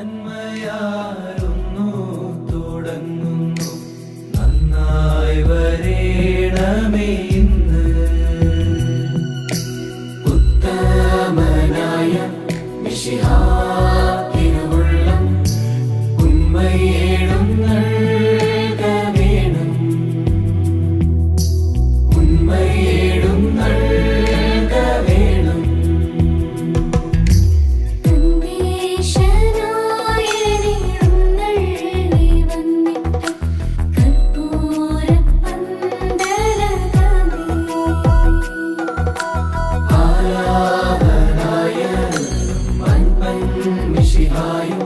നന്മയാരുന്നു തുടങ്ങുന്നു. നന്നായി വരേണമേ ഇന്ന്. ഉത്തമനായ മിഷിഹാ maio